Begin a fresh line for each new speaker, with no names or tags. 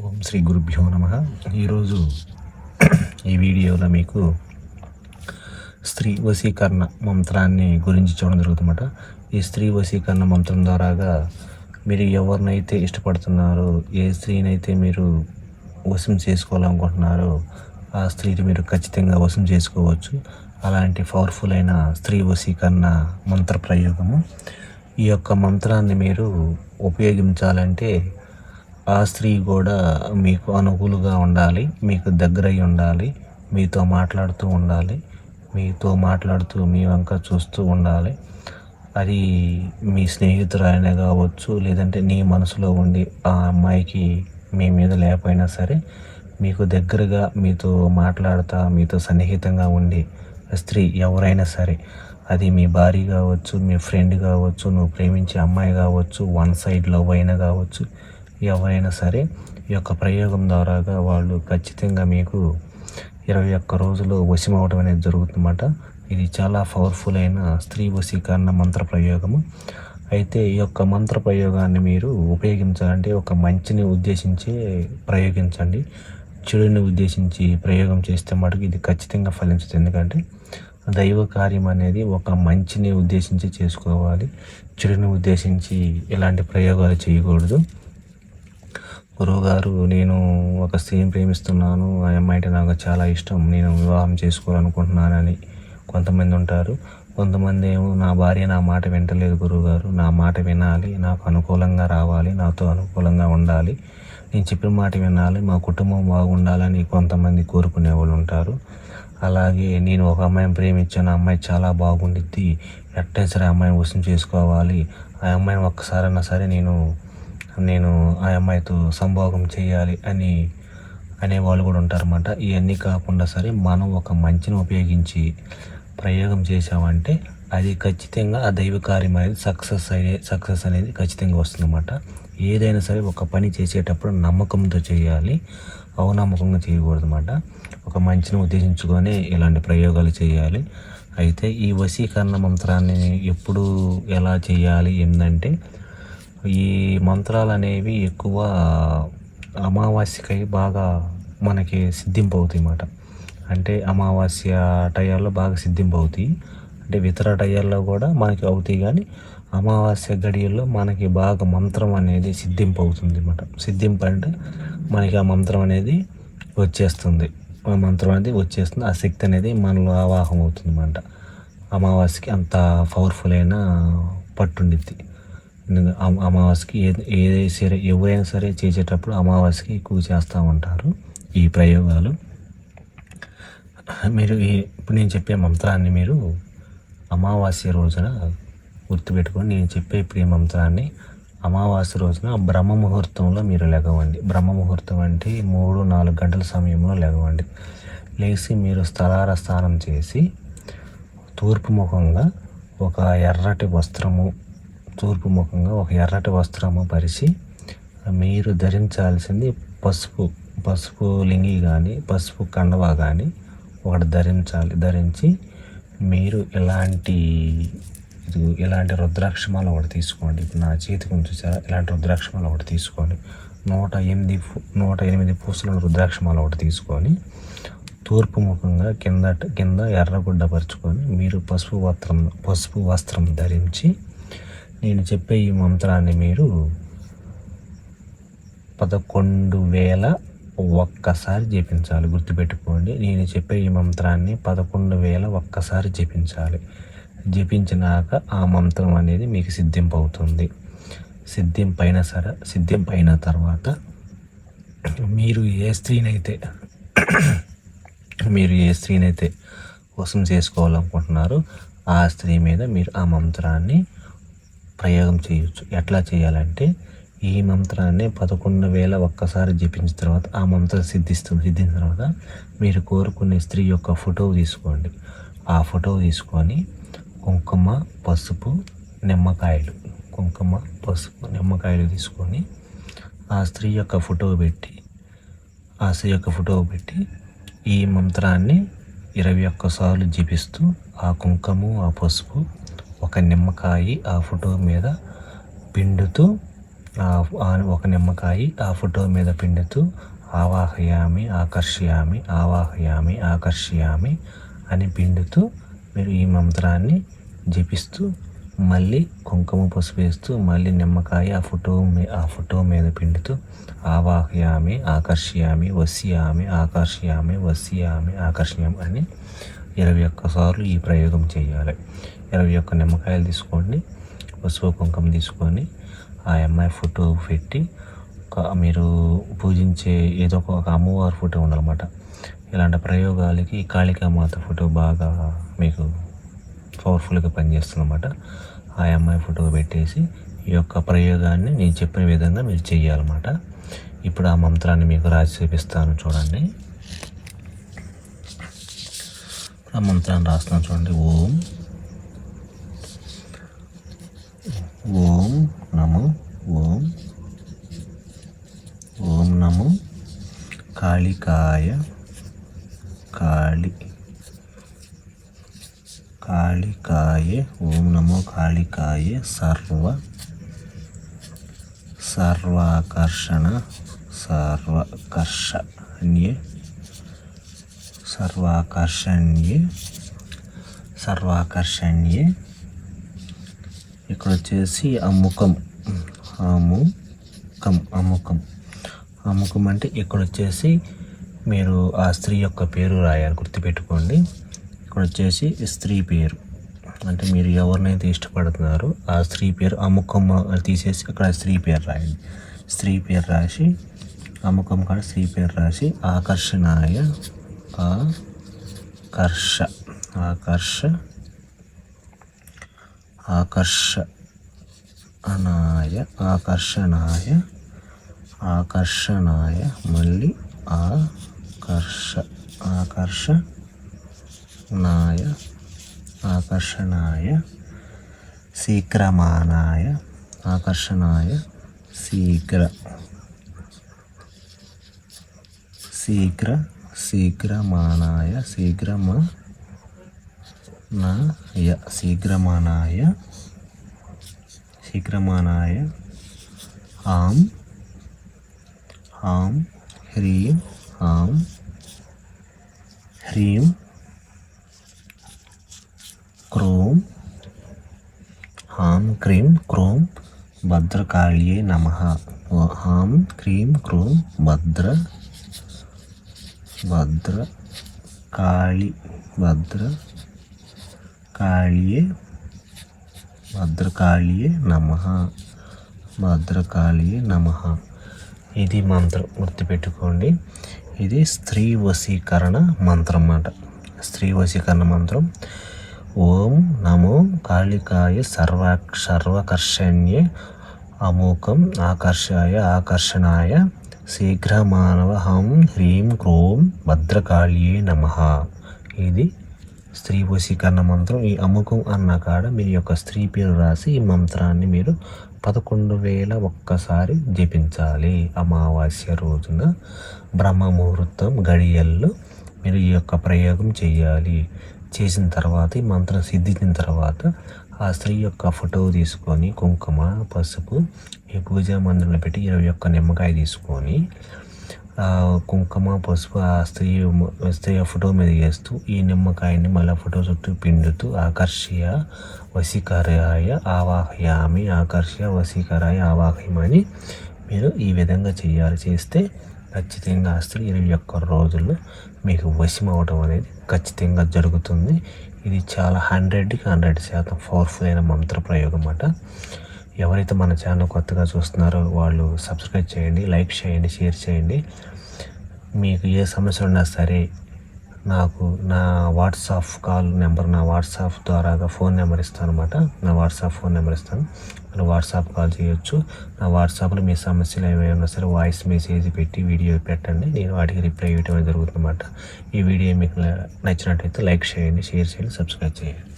ఓం శ్రీ గురుభ్యో నమ. ఈరోజు ఈ వీడియోలో మీకు స్త్రీ వశీకరణ మంత్రాన్ని గురించి చూడడం జరుగుతుందన్నమాట. ఈ స్త్రీ వశీకరణ మంత్రం ద్వారాగా మీరు ఎవరినైతే ఇష్టపడుతున్నారో ఏ స్త్రీనైతే మీరు వశం చేసుకోవాలనుకుంటున్నారో ఆ స్త్రీని మీరు ఖచ్చితంగా వశం చేసుకోవచ్చు. అలాంటి పవర్ఫుల్ అయిన స్త్రీ వశీకరణ మంత్ర ప్రయోగము. ఈ యొక్క మంత్రాన్ని మీరు ఉపయోగించాలంటే ఆ స్త్రీ కూడా మీకు అనుకూలంగా ఉండాలి మీకు దగ్గరై ఉండాలి మీతో మాట్లాడుతూ ఉండాలి మీతో మాట్లాడుతూ మీ వంక చూస్తూ ఉండాలి. అది మీ స్నేహితురాలనే కావచ్చు లేదంటే నీ మనసులో ఉండి ఆ అమ్మాయికి మీ మీద లేకపోయినా సరే మీకు దగ్గరగా మీతో మాట్లాడుతా మీతో సన్నిహితంగా ఉండి స్త్రీ ఎవరైనా సరే అది మీ భార్య కావచ్చు మీ ఫ్రెండ్ కావచ్చు నువ్వు ప్రేమించే అమ్మాయి కావచ్చు వన్ సైడ్ లవ్ అయినా కావచ్చు ఎవరైనా సరే ఈ యొక్క ప్రయోగం ద్వారాగా వాళ్ళు ఖచ్చితంగా మీకు ఇరవై ఒక్క రోజులు వశం అవడం అనేది జరుగుతుందన్నమాట. ఇది చాలా పవర్ఫుల్ అయిన స్త్రీ వశీకరణ మంత్ర ప్రయోగము. అయితే ఈ యొక్క మంత్ర ప్రయోగాన్ని మీరు ఉపయోగించాలంటే ఒక మంచిని ఉద్దేశించి ప్రయోగించండి. చెడుని ఉద్దేశించి ప్రయోగం చేస్తే మటుకు ఇది ఖచ్చితంగా ఫలించదు. ఎందుకంటే దైవ కార్యం అనేది ఒక మంచిని ఉద్దేశించి చేసుకోవాలి. చెడుని ఉద్దేశించి ఎలాంటి ప్రయోగాలు చేయకూడదు. గురువు గారు నేను ఒక స్త్రీని ప్రేమిస్తున్నాను. ఆ అమ్మాయి అంటే నాకు చాలా ఇష్టం. నేను వివాహం చేసుకోవాలనుకుంటున్నానని కొంతమంది ఉంటారు. కొంతమంది ఏమో నా భార్య నా మాట వింటలేదు గురువుగారు. నా మాట వినాలి. నాకు అనుకూలంగా రావాలి. నాతో అనుకూలంగా ఉండాలి. నేను చెప్పిన మాట వినాలి. మా కుటుంబం బాగుండాలని కొంతమంది కోరుకునే వాళ్ళు ఉంటారు. అలాగే నేను ఒక అమ్మాయిని ప్రేమించాను. ఆ అమ్మాయి చాలా బాగుండిద్ది. ఎట్టయినా సరే ఆ అమ్మాయిని వసం చేసుకోవాలి. ఆ అమ్మాయిని ఒక్కసారైనా సరే నేను నేను ఆ అమ్మాయితో సంభోగం చేయాలి అని అనేవాళ్ళు కూడా ఉంటారన్నమాట. ఇవన్నీ కాకుండా సరే మనం ఒక మంచిని ఉపయోగించి ప్రయోగం చేసామంటే అది ఖచ్చితంగా ఆ దైవ కార్యం అనేది సక్సెస్ అయ్యే సక్సెస్ అనేది ఖచ్చితంగా వస్తుందన్నమాట. ఏదైనా సరే ఒక పని చేసేటప్పుడు నమ్మకంతో చేయాలి అవనమ్మకంగా చేయకూడదు అనమాట ఒక మంచిని ఉద్దేశించుకొని ఇలాంటి ప్రయోగాలు చేయాలి. అయితే ఈ వశీకరణ మంత్రాన్ని ఎప్పుడు ఎలా చేయాలి? ఏంటంటే ఈ మంత్రాలు అనేవి ఎక్కువ అమావాస్యకై బాగా మనకి సిద్ధింపు అవుతాయి అన్నమాట అంటే అమావాస్య టయాల్లో బాగా సిద్ధింపు అవుతాయి అంటే ఇతర టయాల్లో కూడా మనకి అవుతాయి కానీ అమావాస్య గడియల్లో మనకి బాగా మంత్రం అనేది సిద్ధింపు అవుతుంది అన్నమాట సిద్ధింపు అంటే మనకి ఆ మంత్రం అనేది వచ్చేస్తుంది. ఆ మంత్రం అనేది వచ్చేస్తుంది. ఆ శక్తి అనేది మనలో ఆవాహం అవుతుంది అన్నమాట అమావాస్యకి అంత పవర్ఫుల్ అయిన పట్టుండిద్ది. అమావాస్యకి ఏది సరే ఎవరైనా సరే చేసేటప్పుడు అమావాస్యకి ఎక్కువ చేస్తూ ఉంటారు ఈ ప్రయోగాలు. మీరు ఈ ఇప్పుడు నేను చెప్పే మంత్రాన్ని మీరు అమావాస్య రోజున గుర్తుపెట్టుకొని నేను చెప్పే ఇప్పుడు ఈ మంత్రాన్ని అమావాస్య రోజున బ్రహ్మ ముహూర్తంలో మీరు లెగవండి బ్రహ్మ ముహూర్తం అంటే మూడు నాలుగు గంటల సమయంలో లెగవండి లేచి మీరు స్థలార స్నానం చేసి తూర్పు ముఖంగా ఒక ఎర్రటి వస్త్రము తూర్పు ముఖంగా ఒక ఎర్రటి వస్త్రము పరిచి మీరు ధరించాల్సింది పసుపు పసుపు లింగి కానీ పసుపు కండవా కానీ ఒకటి ధరించాలి ధరించి మీరు ఎలాంటి ఇది ఇలాంటి రుద్రాక్షమాల ఒకటి తీసుకోండి. ఇప్పుడు నా చేతికి చూసారా? ఇలాంటి రుద్రాక్షమాల ఒకటి తీసుకోండి. నూట ఎనిమిది నూట ఎనిమిది పూసల రుద్రాక్షమాల ఒకటి తీసుకొని తూర్పు ముఖంగా కింద కింద ఎర్రగుడ్డ పరుచుకొని మీరు పసుపు వస్త్రం పసుపు వస్త్రం ధరించి నేను చెప్పే ఈ మంత్రాన్ని మీరు పదకొండు వేల ఒక్కసారి జపించాలి. గుర్తుపెట్టుకోండి నేను చెప్పే ఈ మంత్రాన్ని పదకొండు వేల ఒక్కసారి జపించాలి. జపించినాక ఆ మంత్రం అనేది మీకు సిద్ధింపు అవుతుంది సిద్ధింపు అయిన సరే సిద్ధింపు అయిన తర్వాత మీరు ఏ స్త్రీనైతే మీరు ఏ స్త్రీనైతే వసం చేసుకోవాలనుకుంటున్నారో ఆ స్త్రీ మీద మీరు ఆ మంత్రాన్ని ప్రయోగం చేయొచ్చు. ఎట్లా చేయాలంటే ఈ మంత్రాన్ని పదకొండు వేల ఒక్కసారి జపించిన తర్వాత ఆ మంత్రం సిద్ధిస్తుంది సిద్ధించిన తర్వాత మీరు కోరుకునే స్త్రీ యొక్క ఫోటో తీసుకోండి. ఆ ఫోటో తీసుకొని కుంకుమ పసుపు నిమ్మకాయలు కుంకుమ పసుపు నిమ్మకాయలు తీసుకొని ఆ స్త్రీ యొక్క ఫోటో పెట్టి ఆ స్త్రీ యొక్క ఫోటో పెట్టి ఈ మంత్రాన్ని ఇరవై ఒక్కసార్లు జపిస్తూ ఆ కుంకుమ ఆ పసుపు ఒక నిమ్మకాయ ఆ ఫోటో మీద పిండుతూ ఒక నిమ్మకాయ ఆ ఫోటో మీద పిండుతూ ఆవాహయామి ఆకర్షయామి ఆవాహయామి ఆకర్షయామి అని పిండుతూ మీరు ఈ మంత్రాన్ని జపిస్తూ మళ్ళీ కుంకుమ పసుపు వేస్తూ మళ్ళీ నిమ్మకాయ ఆ ఫోటో ఆ ఫోటో మీద పిండుతూ ఆవాహయామి ఆకర్షయామి వసియామి ఆకర్షయామి వసియామి ఆకర్షయామి అని ఇరవై ఒక్కసార్లు ఈ ప్రయోగం చేయాలి. ఇరవై ఒక్క నిమ్మకాయలు తీసుకోండి పసుపు కుంకుమ తీసుకొని ఆ అమ్మాయి ఫోటో పెట్టి మీరు పూజించే ఏదో ఒక అమ్మవారి ఫోటో ఉండాలన్నమాట ఇలాంటి ప్రయోగాలకి కాళికామాత ఫోటో బాగా మీకు పవర్ఫుల్గా పనిచేస్తుందన్నమాట. ఆ అమ్మాయి ఫోటో పెట్టేసి ఈ యొక్క ప్రయోగాన్ని నేను చెప్పిన విధంగా మీరు చేయాలన్నమాట ఇప్పుడు ఆ మంత్రాన్ని మీకు రాసి చూపిస్తాను చూడండి. ఆ మంత్రాన్ని రాస్తున్నాను చూడండి. ఓం ఓం నమో ఓం ఓం నమో కాళికాయ కాళి కాళికాయ ఓం నమో కాళికాయ సర్వ సర్వాకర్షణ సర్వకర్షణ్యే సర్వాకర్షణ్యే సర్వాకర్షణ్యే ఇక్కడ వచ్చేసి అముఖం అముఖం అముఖం అముఖం అంటే ఇక్కడ వచ్చేసి మీరు ఆ స్త్రీ యొక్క పేరు రాయాలి గుర్తుపెట్టుకోండి. ఇక్కడ వచ్చేసి స్త్రీ పేరు. అంటే మీరు ఎవరినైతే ఇష్టపడుతున్నారో ఆ స్త్రీ పేరు అముఖం తీసేసి అక్కడ స్త్రీ పేరు రాయండి. స్త్రీ పేరు రాసి అముఖం కాడ స్త్రీ పేరు రాసి ఆకర్షణాయ ఆకర్ష ఆకర్ష ఆకర్ష అనాయ ఆకర్షణాయ ఆకర్షణాయ మళ్ళీ ఆకర్ష ఆకర్షణాయ ఆకర్షణాయ శీఘ్రమానాయ ఆకర్షణాయ శీఘ్ర శీఘ్ర శీఘ్రమానాయ శీఘ్రమా శీఘ్రమానాయ శీఘ్రమానాయ ఆం ఆం హ్రీం ఆం హ్రీం క్రోం హాం క్రీం క్రోం భద్రకాళ్యే నమ హాం క్రీం క్రోం భద్ర భద్ర కాళి భద్ర కాళ్యే భద్రకాళీయే నమ. భద్రకాళీయే నమ. ఇది మంత్రం గుర్తుపెట్టుకోండి. ఇది స్త్రీ వశీకరణ మంత్రం అన్నమాట. స్త్రీ వశీకరణ మంత్రం. ఓం నమో కాళికాయ సర్వ సర్వకర్షణ్యే అమోకం ఆకర్షాయ ఆకర్షణాయ. శీఘ్రమానవ హం హ్రీం క్రోం భద్రకాళియే నమ. ఇది స్త్రీ వశీకరణ మంత్రం ఈ అముఖం అన్న కాడ మీ యొక్క స్త్రీ పేరు రాసి ఈ మంత్రాన్ని మీరు పదకొండు వేల ఒక్కసారి జపించాలి. అమావాస్య రోజున బ్రహ్మ ముహూర్తం గడియల్లో మీరు ఈ యొక్క ప్రయోగం చేయాలి చేసిన తర్వాత ఈ మంత్రం సిద్ధించిన తర్వాత ఆ స్త్రీ యొక్క ఫోటో తీసుకొని కుంకుమ పసుపు ఈ పూజా మందిరంలో పెట్టి ఇరవై ఒక్క నిమ్మకాయ తీసుకొని కుంకుమ పసుపు ఆ స్త్రీ స్త్రీ ఫోటో మీద వేస్తూ ఈ నిమ్మకాయని మళ్ళీ ఫోటో చుట్టూ పిండుతూ ఆకర్షయ వశీకరాయ ఆవాహయామి ఆకర్షయ వశీకరాయ ఆవాహయమని మీరు ఈ విధంగా చేయాలి. చేస్తే ఖచ్చితంగా ఆ స్త్రీ ఇరవై ఒక్క రోజుల్లో మీకు వశం అవడం అనేది ఖచ్చితంగా జరుగుతుంది. ఇది చాలా హండ్రెడ్కి హండ్రెడ్ శాతం పవర్ఫుల్ అయిన మంత్ర ప్రయోగం అన్నమాట ఎవరైతే మన ఛానల్ కొత్తగా చూస్తున్నారో వాళ్ళు సబ్స్క్రైబ్ చేయండి లైక్ చేయండి షేర్ చేయండి. మీకు ఏ సమస్య ఉన్నా సరే నాకు నా వాట్సాప్ కాల్ నెంబర్ నా వాట్సాప్ ద్వారాగా ఫోన్ నెంబర్ ఇస్తాను అనమాట నా వాట్సాప్ ఫోన్ నెంబర్ ఇస్తాను. మీరు వాట్సాప్ కాల్ చేయొచ్చు. నా వాట్సాప్లో మీ సమస్యలు ఏమైనా సరే వాయిస్ మెసేజ్ పెట్టి వీడియో పెట్టండి. నేను వాటికి రిప్లై ఇవ్వడం జరుగుతుందన్నమాట. ఈ వీడియో మీకు నచ్చినట్టయితే లైక్ చేయండి షేర్ చేయండి సబ్స్క్రైబ్ చేయండి.